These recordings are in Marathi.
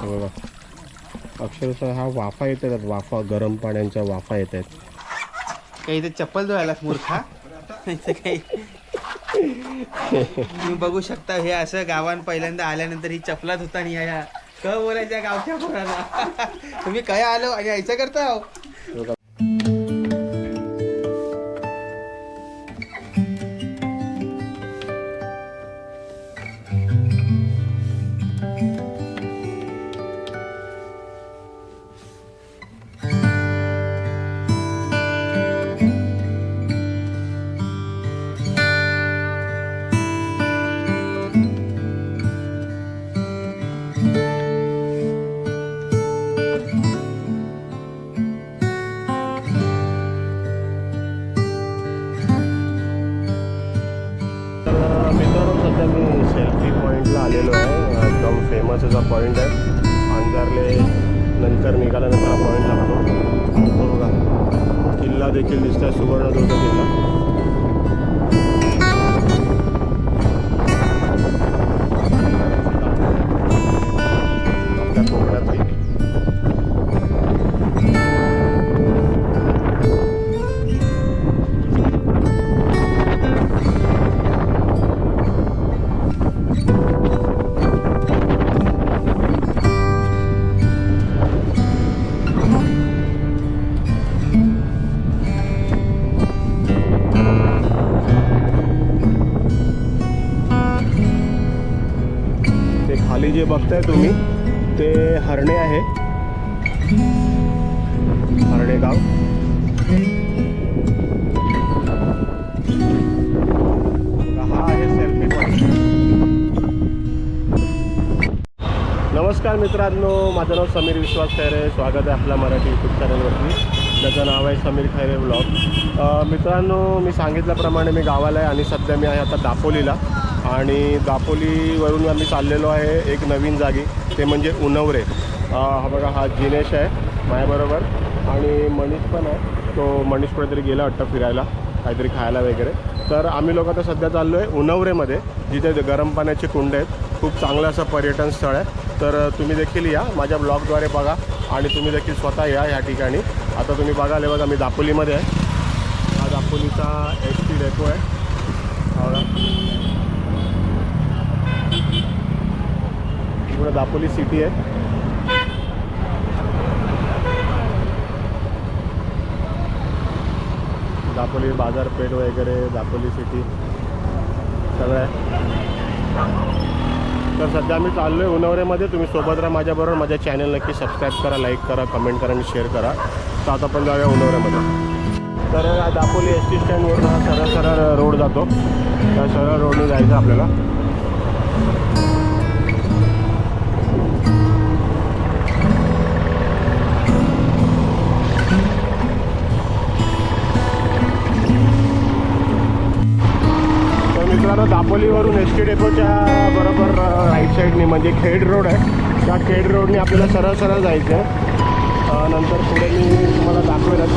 हे बघा. अक्षरशः हा वाफा येत आहेत वाफा गरम पाण्याच्या वाफा येत आहेत काही इथे चप्पल धुवायलाच मूर्खा? काही तुम्ही बघू शकता हे असं गावान पहिल्यांदा आल्यानंतर ही चपला धुताना या क बोलायच्या गावच्या पोरांना तुम्ही काय आलो आणि यायचं करता? बघताय तुम्ही. ते हरणे आहे. हरणे गाव. हा आहे सेल्फी पॉईंट नमस्कार मित्रांनो माझं नाव समीर विश्वास खैरे. स्वागत आहे आपल्या मराठी यूट्यूब चॅनलवरती ज्याचं नाव आहे समीर खैरे ब्लॉग मित्रांनो मी सांगितल्याप्रमाणे मी गावाला आहे आणि सध्या मी आहे आता दापोलीला. आणि दापोलीवरून आम्ही चाललेलो आहे एक नवीन जागी ते म्हणजे उनवरे. हा बघा हा जिनेश आहे माझ्याबरोबर. आणि मनीष पण आहे. तो मनीष कुठेतरी गेला वाटतं फिरायला काहीतरी खायला वगैरे. तर आम्ही लोक आता सध्या चाललो आहे उनवरेमध्ये जिथे गरम पाण्याचे कुंड आहेत. खूप चांगलं असं पर्यटन स्थळ आहे. तर तुम्ही देखील या माझ्या ब्लॉगद्वारे बघा. आणि तुम्ही देखील स्वतः या ह्या ठिकाणी. आता तुम्ही बघाल हे बघा मी दापोलीमध्ये आहे. हा दापोलीचा एस टी डेपो आहे हा बघा पूर्ण दापोली सिटी आहे. दापोली बाजारपेठ वगैरे दापोली सिटी सगळं आहे. तर सध्या मी चाललो आहे उनवरेमध्ये. तुम्ही सोबत राहा माझ्याबरोबर. माझ्या चॅनल नक्की सबस्क्राईब करा लाईक करा कमेंट करा आणि शेअर करा. तर आता आपण जाऊया उनवऱ्यामध्ये तर दापोली एस टी स्टँडवरून हा सरळ सरळ रोड जातो. त्या सरळ रोडने जायचं आपल्याला. मित्रांनो एस टी डेपोच्या बरोबर राईट साईडने म्हणजे खेड रोड आहे. त्या खेड रोडने आपल्याला सरळ सरळ जायचं आहे. नंतर पुढे मी तुम्हाला दाखवेलच.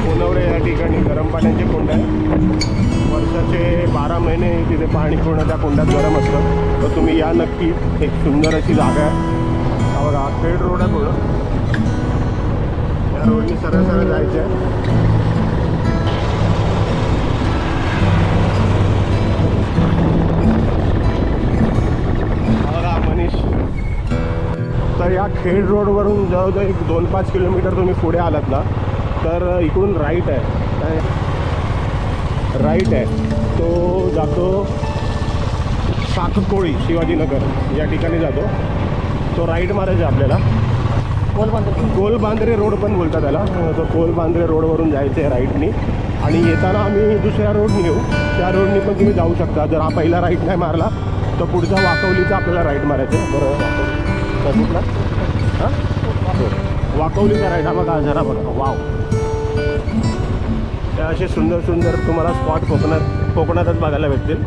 कोलवडे या ठिकाणी गरम पाण्याचे कुंड आहे. वर्षाचे बारा महिने तिथे पाणी पूर्ण त्या कुंडात गरम असतं. तर तुम्ही या नक्की एक सुंदर अशी जागा आहे. खेड रोड आहे पूर्ण या रोडने सरळ सरळ जायचं आहे. तर या खेड रोडवरून जवळजवळ एक दोन पाच किलोमीटर तुम्ही पुढे आलात ना तर इकडून राईट आहे. राईट आहे. तो जातो साखकोळी शिवाजीनगर. या ठिकाणी जातो. तो राईट मारायचा आपल्याला. गोलबांद्रे रोड पण बोलतात त्याला. तो गोलबांद्रे रोडवरून जायचं आहे राईटनी आणि येताना आम्ही दुसऱ्या रोडनी येऊ. त्या रोडनी पण तुम्ही जाऊ शकता. जर हा पहिला राईट नाही मारला तर पुढचा वाकवलीचा आपल्याला राईट मारायचं बरोबर कुठला हां? वाकवलीचा राईट हा बघा जरा बघा. वाव. त्या असे सुंदर सुंदर तुम्हाला स्पॉट कोकणात कोकणातच बघायला भेटतील.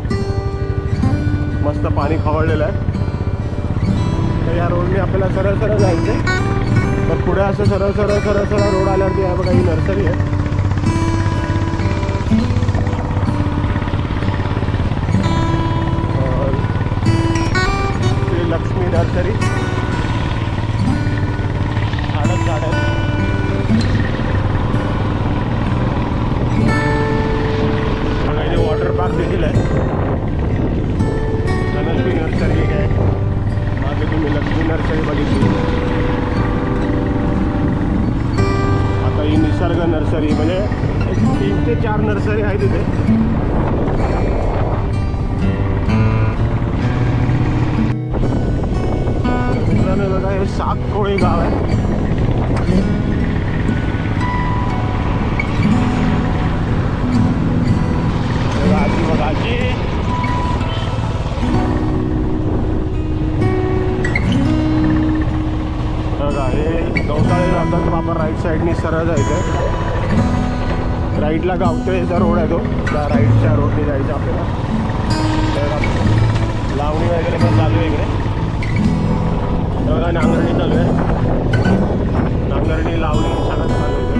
मस्त पाणी खवळलेलं आहे. तर या रोडने आपल्याला सरळ सरळ जायचं आहे तर पुढे असं सरळ सरळ सरळ सरळ रोड आल्यावरती आहे बघा ही नर्सरी आहे. सिटीला आहे धनश्री नर्सरी एक आहे मागे तुम्ही लक्ष्मी नर्सरी बघितली आता ही। निसर्ग नर्सरी म्हणजे तीन ते चार नर्सरी आहे तिथे बघा हे सात कोळी गाव आहे आपण राईट साईडनी सरळ जायचं राईटला गावतेचा रोड आहे तो त्या राईटच्या रोडने जायचं आपल्याला. तर लावणी वगैरे पण चालू आहे इकडे. बघा नांगरणी चालू आहे. नांगरणी लावणी सगळं चालू आहे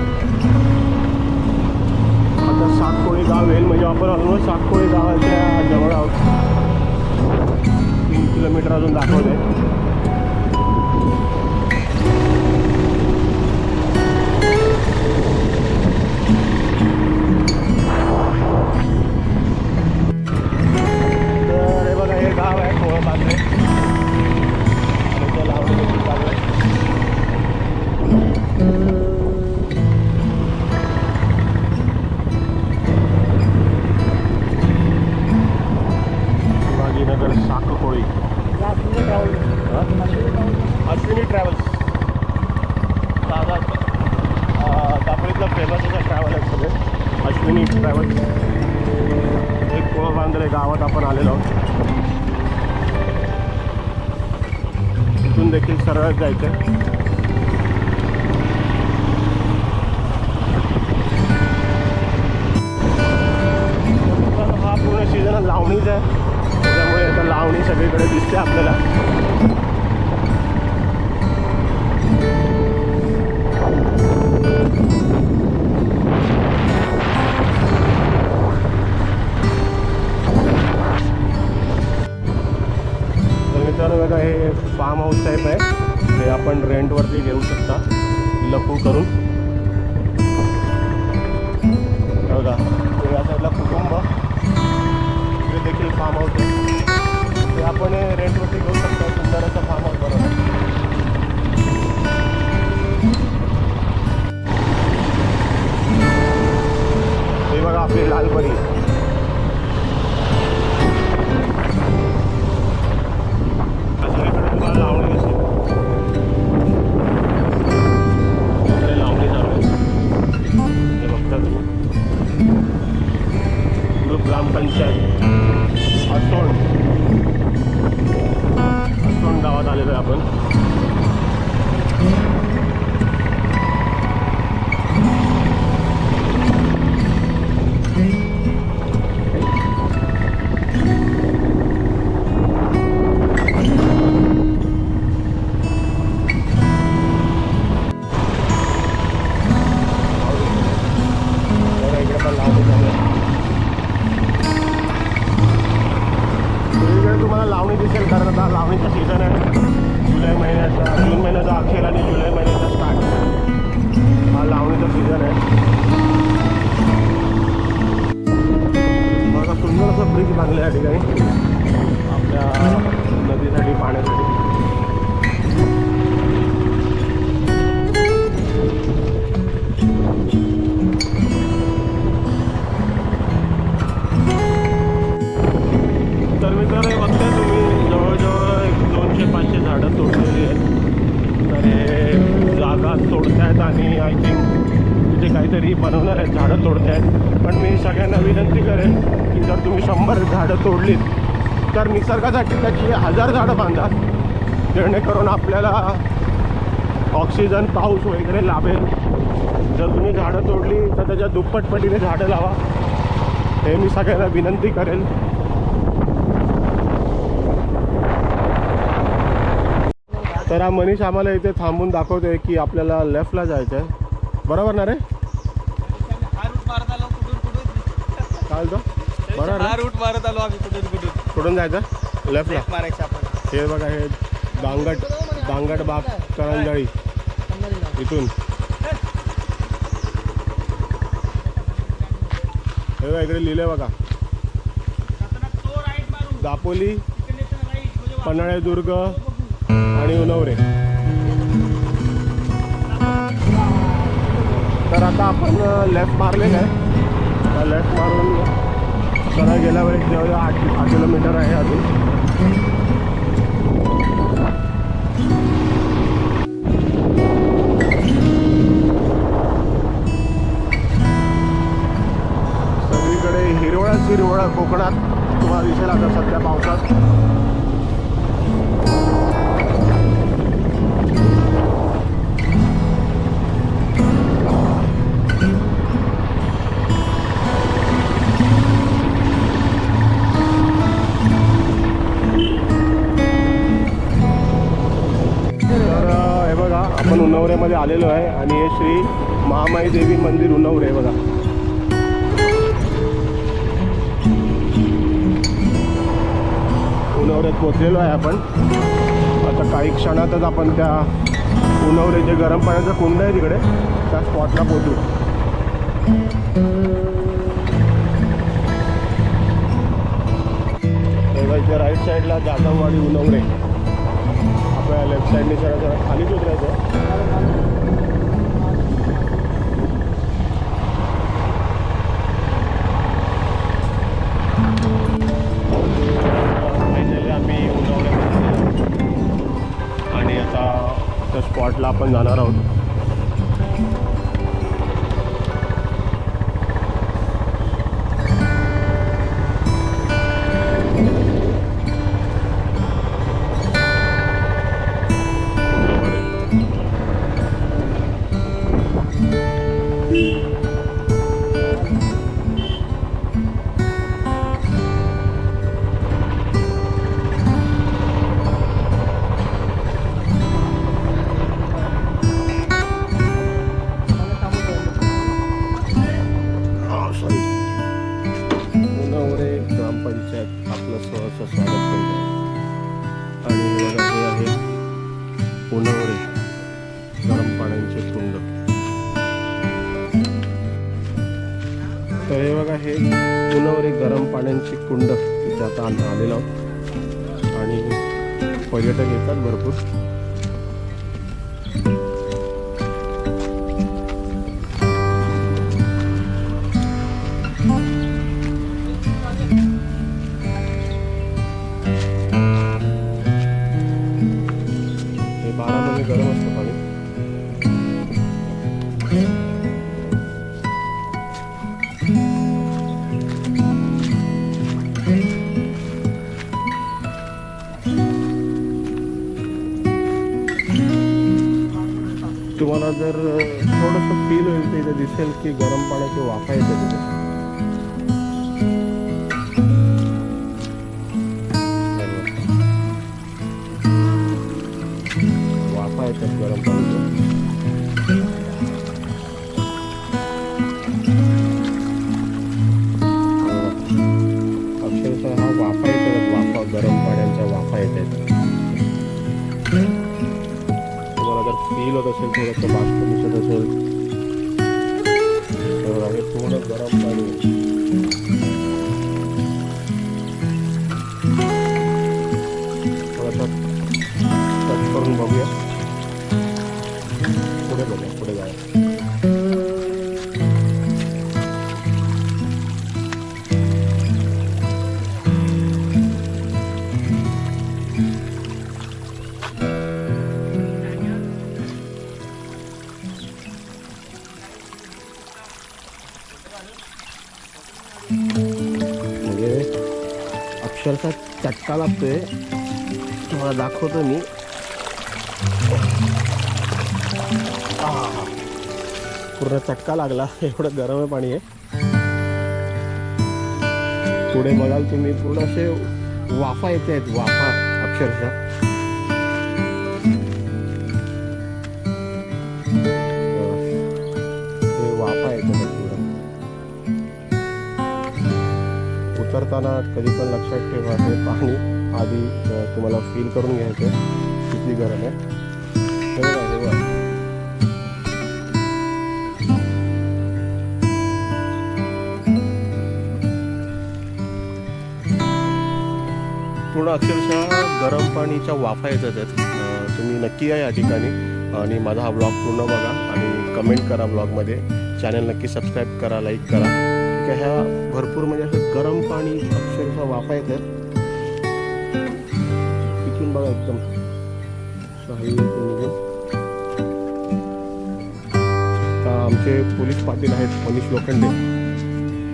आता सातकोळी गाव येईल म्हणजे आपण ऑलमोस्ट सातकोळी गावाच्या जवळ आहोत. तीन किलोमीटर अजून दाखवते आहे गाव आहे सरळ जायचं. आहे हा पूर्ण सीझन लावणीच आहे. त्याच्यामुळे आता लावणी सगळीकडे दिसते आपल्याला. तर बघा हे फार्म हाऊस टाईप आहे. ते आपण रेंटवरती घेऊ शकता. लपू करून. बघा या साईडला कुटुंब. इकडे देखील फार्म हाऊस आहे. ते आपण रेंटवरती घेऊ शकता. सुंदर असं फार्म हाऊस बरोबर. हे बघा आपली लालपरी. ग्रामपंचायत. असोंड असोंड गावात आलेलो आहे आपण. ब्रिज बांधलं या ठिकाणी. आपल्या नदीसाठी पाण्यासाठी. तर मित्रांनो हे बघताय तुम्ही जवळजवळ एक दोनशे पाचशे झाडं तोडलेली आहेत. तर हे जागा तोडतायत आणि आय थिंक जे काहीतरी बनवणार आहेत झाडं तोडतायत. पण मी सगळ्यांना विनंती करेन की जर तुम्ही शंभर झाडं तोडलीत तर निसर्गासाठी त्याची हजार झाडं बांधा जेणेकरून आपल्याला ऑक्सिजन पाऊस वगैरे लाभेल. जर तुम्ही झाडं तोडली तर त्याच्या दुप्पट पटीने झाडं लावा. हे मी सगळ्यांना विनंती करेल. तर हा मनीष आम्हाला इथे थांबून दाखवतोय की आपल्याला लेफ्टला जायचं आहे बरोबर ना रे? कुठून काय तो बरोबर ना? रूट मारत आलो आम्ही कुठून कुठून कुठून जायचं? लेफ्टला मारायचं आपण हे बघा हे दांगट दांगट बाग करंजळी. इथून. हे बघा इकडे लिहिलंय बघा. दापोली पन्हाळेदुर्ग आणि उनवरे. तर आता आपण लेफ्ट मारलेलं आहे. लेफ्ट मारून सरळ गेल्या वेळेस जवळ आठ सहा किलोमीटर आहे अजून. सगळीकडे हिरवळच हिरवळ कोकणात तुम्हाला दिसेल आता सध्या पावसात. आपण उन्नवऱ्यामध्ये आलेलो आहे आणि हे श्री महामाई देवी मंदिर उन्नवरे आहे बघा. उन्नवऱ्यात पोचलेलो आहे आपण. आता काही क्षणातच आपण त्या उन्नवरे जे गरम पाण्याचं कुंड आहे तिकडे त्या स्पॉटला पोचू इथे राईट साईडला जाधववाडी उन्नवरे आपल्या लेफ्ट साईडने जरा जरा खालीच उतरायचं. त्या स्पॉटला आपण जाणार आहोत. तर हे बघा हे उन्हावरे गरम पाण्याची कुंड तिथे आता आम्ही आलेलो आहोत. आणि पर्यटक येतात भरपूर. होईल ते इथे दिसेल की गरम पाण्याची वाफा येते तिथे. वाफा येतात गरम पाण्याच्या अक्षरशः हा वाफा येतात वाफा गरम पाण्याचा वाफा येतात. तुम्हाला जर फील होत असेल थोडंसं बाष्प दिसत असेल तर गरम पाणी. चटका तुम्हाला दाखवतो मी. पूर्ण चटका लागला. एवढं गरम आहे पाणी आहे पुढे बघाल तुम्ही पूर्ण असे वाफा येते आहेत. वाफा अक्षरशः. वाफा येते. करताना कधी पण लक्षात ठेवा हे पाणी आधी तुम्हाला फील करून घ्यायचं आहे किती गरम आहे. पूर्ण अक्षरशः गरम पाणीच्या वाफा येतात आहेत. तुम्ही नक्की या या ठिकाणी. आणि माझा हा ब्लॉग पूर्ण बघा. आणि कमेंट करा ब्लॉगमध्ये चॅनल नक्की सबस्क्राईब करा लाईक करा. ठीक ह्या भरपूर म्हणजे असं गरम पाणी अक्षरशः वाफा येतात इथून बघा एकदम. म्हणजे. आमचे पोलीस पाटील आहेत मनीष लोखंडे.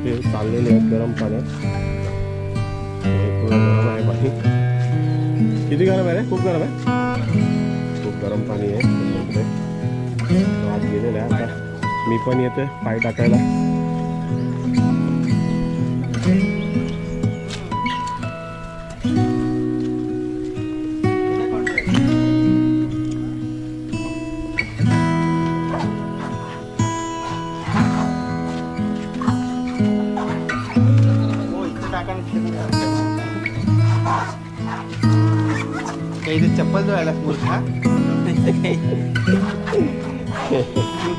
ते चाललेले आहेत गरम पाण्यात. गरम पाणी किती गरम आहे रे? खूप गरम आहे? खूप गरम पाणी आहे. आज गेलेलं आहे आता. मी पण येते पाय टाकायला. मूर्खा तुम्ही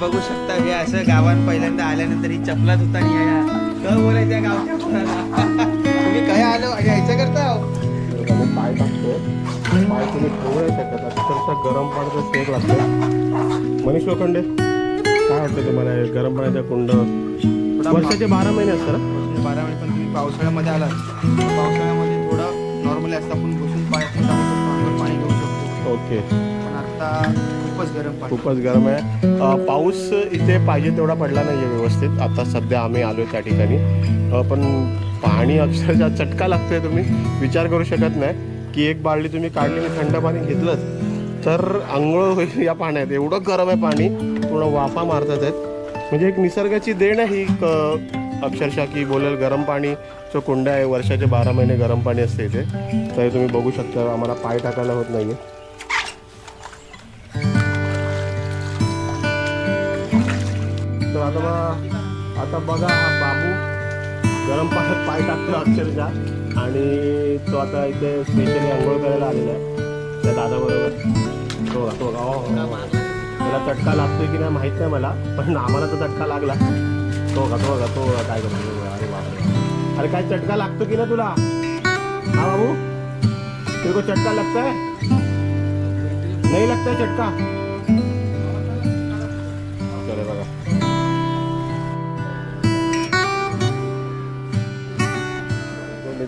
बघू शकता हे असं गावात पहिल्यांदा आल्यानंतर ही चपला धुता नाही या क बोलायच्या गावच्या तुम्ही काय आलो? आणि यायचं करता हो? पाय टाकतो पाय तुम्ही ठेवू नाही शकत. अक्षरशः गरम पाण्याचा सेक लागतो मनीष लोखंडे काय वाटतं तुम्हाला गरम पाण्याचा कुंड? वर्षाचे बारा महिने असतात बारा महिने पण तुम्ही पावसाळ्यामध्ये आलात. पावसाळ्यामध्ये थोडं नॉर्मली असतं आपण बसून पाय ओके. पण आता खूपच गरम पाणी. खूपच गरम आहे. अ, पाऊस इथे पाहिजे तेवढा पडला नाही आहे व्यवस्थित. आता सध्या आम्ही आलो त्या ठिकाणी. अ, पण पाणी अक्षरशः चटका लागतोय तुम्ही. विचार करू शकत नाही. की एक बाळली तुम्ही काढली आणि थंड पाणी घेतलंच तर आंघोळ होईल या पाण्यात. एवढं गरम आहे पाणी. पूर्ण वाफा मारतात आहेत. म्हणजे एक निसर्गाची देण आहे ही क- अक्षरशः की बोलेल गरम पाणी. जो कुंड आहे वर्षाचे बारा महिने गरम पाणी असते इथे. तर तुम्ही बघू शकता आम्हाला पाय टाकायला होत नाही तर आता बघा हा बाबू. गरम पाण्यात पाय टाकतो अक्षरशः. आणि तो आता इथे स्पेशली आंघोळ करायला आलेला आहे. त्या दादाबरोबर. तो तो हो, हो, हो, त्याला चटका लागतोय की नाही माहीत नाही मला पण आम्हाला तर चटका लागला. तो का तो का तो काय करतो अरे बापरे. अरे काय चटका लागतो की ना तुला? हा बाबू? तेरे को चटका लगता है नहीं लगता है चटका?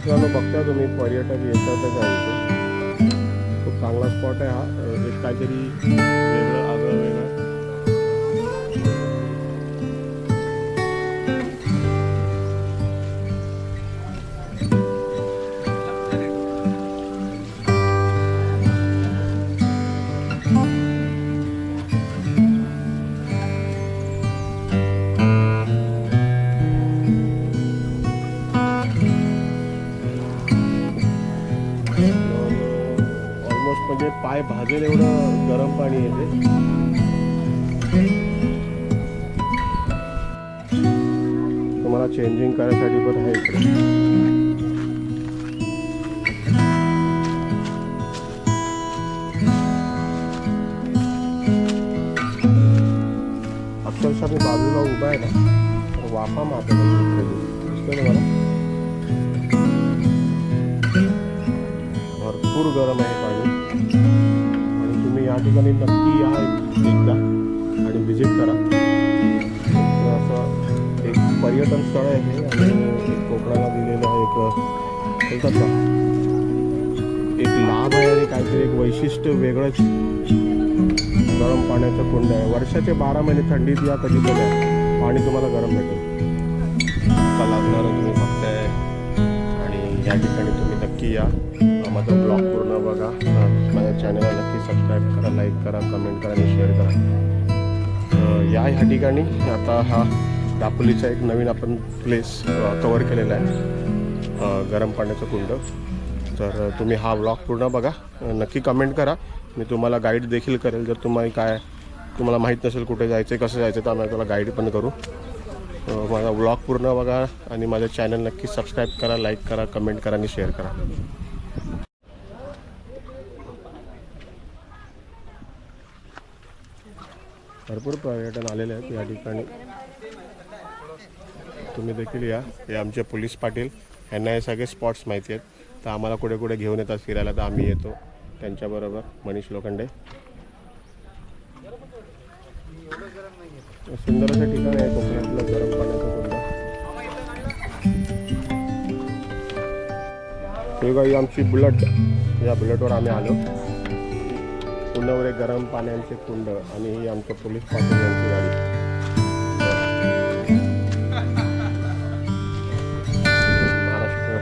मित्रांनो बघता तुम्ही पर्यटक येतातच आहे इथे खूप चांगला स्पॉट आहे हा. एक काहीतरी वेगळं आगळं वेगळं. पाय एवढं गरम पाणी येते. तुम्हाला चेंजिंग करायसाठी पण आहे इकडे. अक्षरशः मी बाजूला उभा आहे ना तर वाफा मारतो दिसतोय ना मला भरपूर गरम आहे. ठिकाणी नक्की या एकदा आणि व्हिजिट करा. असं एक पर्यटन स्थळ आहे हे आणि कोकणाला दिलेलं आहे एक बोलतात का एक लाभ आहे आणि काहीतरी एक वैशिष्ट्य वेगळंच. गरम पाण्याचं कुंड आहे. वर्षाचे बारा महिने थंडीत या कधी पण पाणी तुम्हाला गरम भेटेल. लागणारं तुम्ही बघताय. आणि या ठिकाणी तुम्ही नक्की या माझा ब्लॉग पूर्ण बघा. माझ्या चॅनलला नक्की सबस्क्राईब करा लाईक करा कमेंट करा आणि शेअर करा. या ह्या ठिकाणी आता हा दापोलीचा एक नवीन आपण प्लेस कवर केलेला आहे. गरम पाण्याचं कुंड. तर तुम्ही हा ब्लॉग पूर्ण बघा. नक्की कमेंट करा. मी तुम्हाला गाईड देखील करेल. जर तुम्हाला काय तुम्हाला माहीत नसेल कुठे जायचं आहे कसं जायचं तर आम्ही त्याला गाईड पण करू. माझा व्लॉग पूर्ण बघा आणि माझं चॅनल नक्की सबस्क्राईब करा लाईक करा कमेंट करा आणि शेअर करा. भरपूर पर्यटन आलेले आहेत या ठिकाणी. तुम्ही देखील या. हे आमचे पोलीस पाटील. यांना हे सगळे स्पॉट्स माहिती आहेत. तर आम्हाला कुठे कुठे घेऊन येतात फिरायला तर आम्ही येतो. त्यांच्याबरोबर मनीष लोखंडे. सुंदर असं ठिकाण आहे. हे काही आमची बुलट या बुलटवर आम्ही आलो. कुंडावर एक गरम पाण्याचे कुंड आणि ही आमचं पोलीस पाटील यांची गाडी. महाराष्ट्र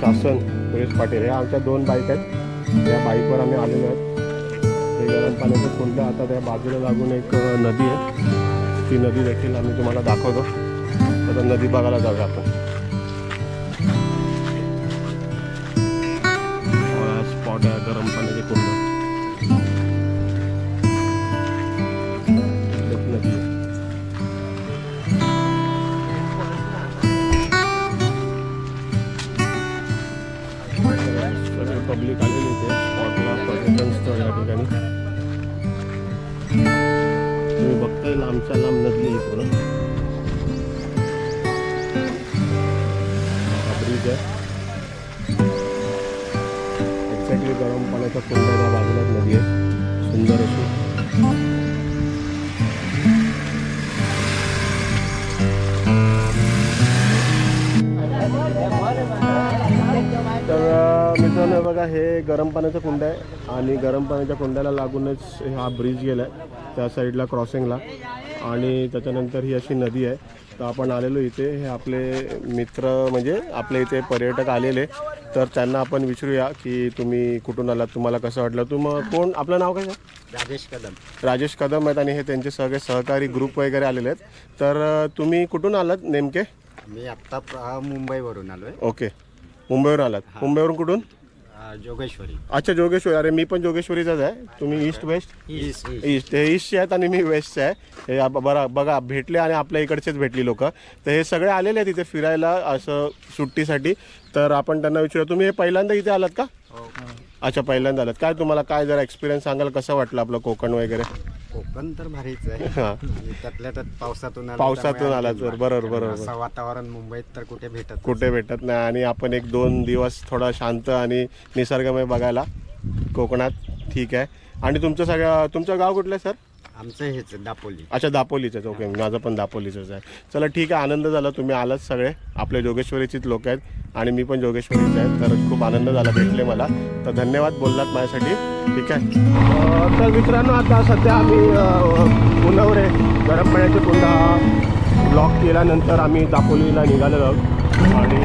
शासन सुरेश पाटील या आमच्या दोन बाईक आहेत. त्या बाईकवर आम्ही आलेलो आहेत. ते गरम पाण्याचं कुंड आता त्या बाजूला लागून एक नदी आहे. ती नदी देखील आम्ही तुम्हाला दाखवतो. आता नदी बघायला जाऊया आपण. बघताय लांबच्या लांब नदी आहे पूर्ण हा ब्रिज आहे एक्झॅक्टली गरम पाण्याचा कुंड आहे त्या बाजूलाच नदी आहे. सुंदर अशी. बघा हे गरम पाण्याचं कुंड आहे आणि गरम पाण्याच्या कुंडाला लागूनच हा ब्रिज गेला आहे त्या साईडला क्रॉसिंगला आणि त्याच्यानंतर ही अशी नदी आहे. तर आपण आलेलो इथे. हे आपले मित्र म्हणजे आपले इथे पर्यटक आलेले. तर त्यांना आपण विचारूया की तुम्ही कुठून आलात? तुम्हाला कसं वाटलं? तुम कोण? आपलं नाव काय? राजेश कदम. राजेश कदम आहेत आणि हे त्यांचे सगळे सहकारी ग्रुप वगैरे आलेले आहेत. तर तुम्ही कुठून आलात नेमके? मी आत्ता मुंबईवरून आलो आहे ओके. मुंबईवरून आलात. मुंबईवरून कुठून? जोगेश्वरी. अच्छा जोगेश्वरी. अरे मी पण जोगेश्वरीचाच आहे. तुम्ही ईस्ट वेस्ट ईस्ट ईस्ट हे ईस्टचे आहेत आणि मी वेस्टचे आहे. हे आप- बरा बघा भेटले आणि आपल्या इकडचेच भेटली लोक. तर हे सगळे आलेले आहेत इथे फिरायला असं सुट्टीसाठी. तर आपण त्यांना विचारूया. तुम्ही हे पहिल्यांदा इथे आलात का? अच्छा पहिल्यांदा आलात. काय तुम्हाला काय जरा एक्सपिरियन्स सांगाल कसं वाटलं आपलं कोकण वगैरे? कोकण तर भारीच आहे. हां. त्यातल्या त्यात पावसातून आलो पावसातून त्यामुळे तर बरोबर बरोबर. असं वातावरण मुंबईत तर कुठे भेटत कुठे भेटत नाही. आणि आपण एक दोन दिवस थोडा शांत आणि निसर्गमय बघायला कोकणात. ठीक आहे. आणि तुमचं सगळं तुमचं गाव कुठलं आहे सर? आमचं हेच दापोली. अच्छा दापोलीचंच ओके माझं पण दापोलीचंच आहे. चला ठीक आहे आनंद झाला. तुम्ही आलात सगळे. आपले जोगेश्वरीचीच लोक आहेत आणि मी पण जोगेश्वरीच आहे. तर खूप आनंद झाला भेटले मला. तर धन्यवाद बोललात माझ्यासाठी. ठीक आहे. तर मित्रांनो आता सध्या आम्ही पुनवरे गरम पाण्याची कुंड ब्लॉक केल्यानंतर आम्ही दापोलीला निघालेलो आहोत. आणि